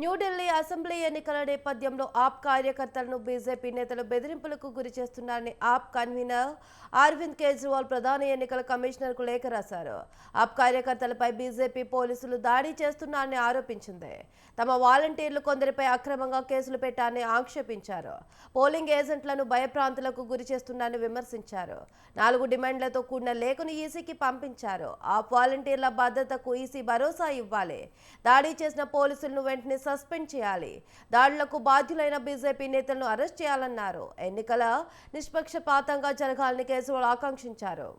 New Delhi assembly ఎన్నికల నేపథ్యంలో ఆప్ కార్యకర్తలను బీజేపీ నేతలు బెదిరింపులకు గురి చేస్తున్నారని ఆప్ కన్వీనర్ అరవింద్ కేజ్రీవాల్ ప్రధాన ఎన్నికల కమిషనర్కు లేఖ రాశారు. ఆప్ కార్యకర్తలపై బీజేపీ పోలీసులు దాడి చేస్తున్నారని ఆరోపించింది. తమ వాలంటీర్లు కొందరిపై అక్రమంగా కేసులు పెట్టారని ఆక్షేపించారు. పోలింగ్ ఏజెంట్లను భయప్రాంతులకు గురి చేస్తున్నారని విమర్శించారు. నాలుగు డిమాండ్లతో కూడిన లేఖను ఈసీకి పంపించారు. ఆప్ వాలంటీర్ల భద్రతకు ఈసీ భరోసా ఇవ్వాలి. దాడి చేసిన పోలీసులను వెంటనే సస్పెండ్ చేయాలి. దాడులకు బాధ్యులైన బీజేపీ నేతలను అరెస్ట్ చేయాలన్నారు. ఎన్నికల నిష్పక్షపాతంగా జరగాలని కేజ్రీవాల్ ఆకాంక్షించారు.